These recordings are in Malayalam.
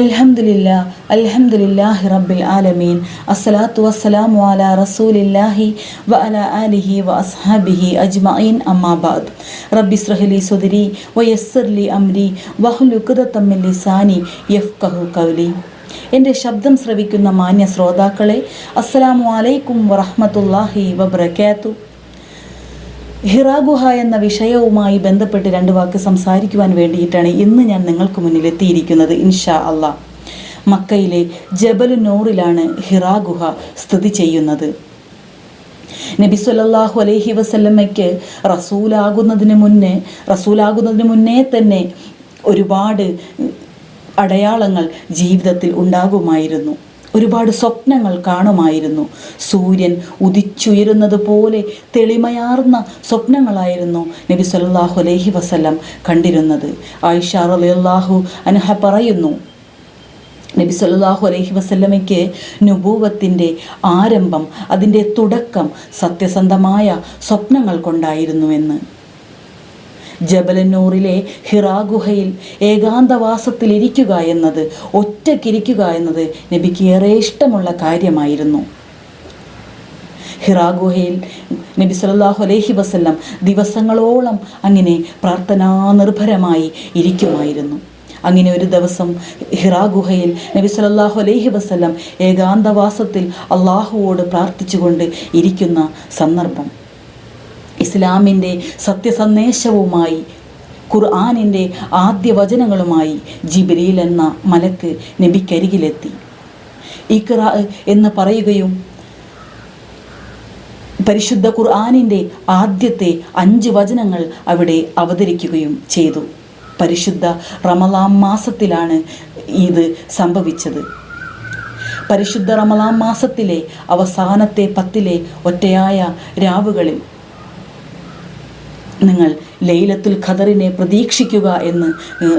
അൽഹംദുലില്ലാ അൽഹംദുലില്ലാഹി റബ്ബിൽ ആലമീൻ. അസ്സലാത്തു വസ്സലാമു അലാ റസൂലില്ലാഹി വ അലാ ആലിഹി വ അസ്ഹാബിഹി അജ്മഈൻ. അമ്മാബാദ് റബ്ബി സ്രഹലി സുദരി വയസ്സർലി അംരി വഹ്ലുൽ ഉഖ്ദത്തം മിൻ ലിസാനി യഫ്ഖഹു ഖൗലി. എന്റെ ശബ്ദം ശ്രവിക്കുന്ന മാന്യ ശ്രോതാക്കളെ അസ്സലാമു അലൈക്കും വറഹ്മത്തുള്ളാഹി വബറകാതുഹു ഹിറാ ഗുഹ എന്ന വിഷയവുമായി ബന്ധപ്പെട്ട് രണ്ട് വാക്ക് സംസാരിക്കുവാൻ വേണ്ടിയിട്ടാണ് ഇന്ന് ഞാൻ നിങ്ങൾക്ക് മുന്നിൽ എത്തിയിരിക്കുന്നത് ഇൻഷാ അല്ല മക്കയിലെ ജബലു നൂറിലാണ് ഹിറാഗുഹ സ്ഥിതി ചെയ്യുന്നത്. നബി സല്ലാഹു അലൈഹി വസല്ലമയ്ക്ക് റസൂലാകുന്നതിന് മുന്നേ റസൂലാകുന്നതിന് മുന്നേ തന്നെ ഒരുപാട് അടയാളങ്ങൾ ജീവിതത്തിൽ ഉണ്ടാകുമായിരുന്നു. ഒരുപാട് സ്വപ്നങ്ങൾ കാണുമായിരുന്നു. സൂര്യൻ ഉദിച്ചുയരുന്നത് പോലെ തെളിമയാർന്ന സ്വപ്നങ്ങളായിരുന്നു നബി സല്ലാഹു അലൈഹി വസ്ലം കണ്ടിരുന്നത്. ആയിഷ റളിയല്ലാഹു അൻഹ പറയുന്നു നബി സല്ലാഹു അലൈഹി വസല്ലമയ്ക്ക് നുബൂവത്തിന്റെ ആരംഭം അതിന്റെ തുടക്കം സത്യസന്ധമായ സ്വപ്നങ്ങൾ കൊണ്ടായിരുന്നുവെന്ന്. ജബലന്നൂറിലെ ഹിറാ ഗുഹയിൽ ഏകാന്തവാസത്തിലിരിക്കുക എന്നത് ഒറ്റക്കിരിക്കുക എന്നത് നബിക്ക് ഏറെ ഇഷ്ടമുള്ള കാര്യമായിരുന്നു. ഹിറാ ഗുഹയിൽ നബി സല്ലല്ലാഹു അലൈഹി വസല്ലം ദിവസങ്ങളോളം അങ്ങനെ പ്രാർത്ഥനാ നിർഭരമായി ഇരിക്കുമായിരുന്നു. അങ്ങനെ ഒരു ദിവസം ഹിറാ ഗുഹയിൽ നബി സല്ലല്ലാഹു അലൈഹി വസല്ലം ഏകാന്തവാസത്തിൽ അള്ളാഹുവോട് പ്രാർത്ഥിച്ചുകൊണ്ട് ഇരിക്കുന്ന സന്ദർഭം. ഇസ്ലാമിന്റെ സത്യസന്ദേശവുമായി ഖുർആാനിന്റെ ആദ്യ വചനങ്ങളുമായി ജിബ്രീൽ എന്ന മലക്ക് നബിക്കരികിലെത്തി. ഇഖ്റ എന്ന് പറയുകയും പരിശുദ്ധ ഖുർആാനിന്റെ ആദ്യത്തെ അഞ്ച് വചനങ്ങൾ അവിടെ അവതരിക്കുകയും ചെയ്തു. പരിശുദ്ധ റമലാം മാസത്തിലാണ് ഇത് സംഭവിച്ചത്. പരിശുദ്ധ റമലാം മാസത്തിലെ അവസാനത്തെ പത്തിലെ ഒറ്റയായ രാവുകളിൽ നിങ്ങൾ ലൈലത്തുൽ ഖദറിനെ പ്രതീക്ഷിക്കുക എന്ന്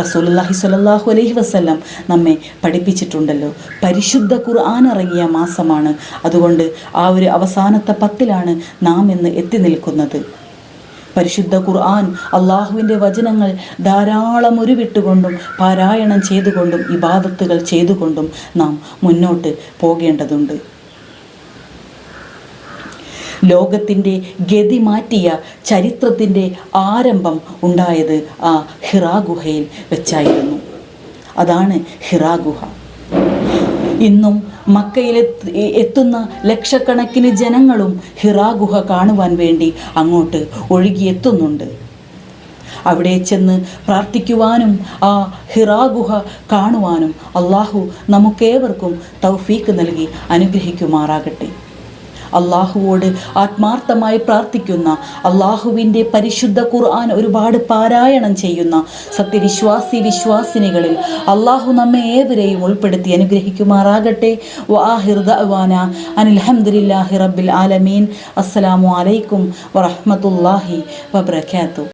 റസൂലുള്ളാഹി സ്വല്ലല്ലാഹു അലൈഹി വസല്ലം നമ്മെ പഠിപ്പിച്ചിട്ടുണ്ടല്ലോ. പരിശുദ്ധ ഖുർആൻ ഇറങ്ങിയ മാസമാണ്. അതുകൊണ്ട് ആ ഒരു അവസാനത്തെ പത്തിലാണ് നാം എന്ന് എത്തി നിൽക്കുന്നത്. പരിശുദ്ധ ഖുർആൻ അള്ളാഹുവിന്റെ വചനങ്ങൾ ധാരാളം ഉരുവിട്ടുകൊണ്ടും പാരായണം ചെയ്തുകൊണ്ടും ഇബാദത്തുകൾ ചെയ്തുകൊണ്ടും നാം മുന്നോട്ട് പോകേണ്ടതുണ്ട്. ലോകത്തിന്റെ ഗതി മാറ്റിയ ചരിത്രത്തിന്റെ ആരംഭം ഉണ്ടായത് ആ ഹിറാ ഗുഹയിൽ വെച്ചായിരുന്നു. അതാണ് ഹിറാ ഗുഹ. ഇന്നും മക്കയിൽ എത്തുന്ന ലക്ഷക്കണക്കിന് ജനങ്ങളും ഹിറാ ഗുഹ കാണുവാൻ വേണ്ടി അങ്ങോട്ട് ഒഴുകിയെത്തുന്നുണ്ട്. അവിടെ ചെന്ന് പ്രാർത്ഥിക്കുവാനും ആ ഹിറാ ഗുഹ കാണുവാനും അള്ളാഹു നമുക്കേവർക്കും തൗഫീക്ക് നൽകി അനുഗ്രഹിക്കുമാറാകട്ടെ. അള്ളാഹുവോട് ആത്മാർത്ഥമായി പ്രാർത്ഥിക്കുന്ന അള്ളാഹുവിന്റെ പരിശുദ്ധ ഖുർആൻ ഒരുപാട് പാരായണം ചെയ്യുന്ന സത്യവിശ്വാസി വിശ്വാസിനികളിൽ അള്ളാഹു നമ്മെ ഏവരെയും ഉൾപ്പെടുത്തി അനുഗ്രഹിക്കുമാറാകട്ടെ. വാഹിർദാന അനിൽഹമ്മദില്ലാഹി റബ്ബിൽ ആലമീൻ. അസ്സലാമു അലൈക്കും വറഹ്മത്തുള്ളാഹി വബറകാതുഹു.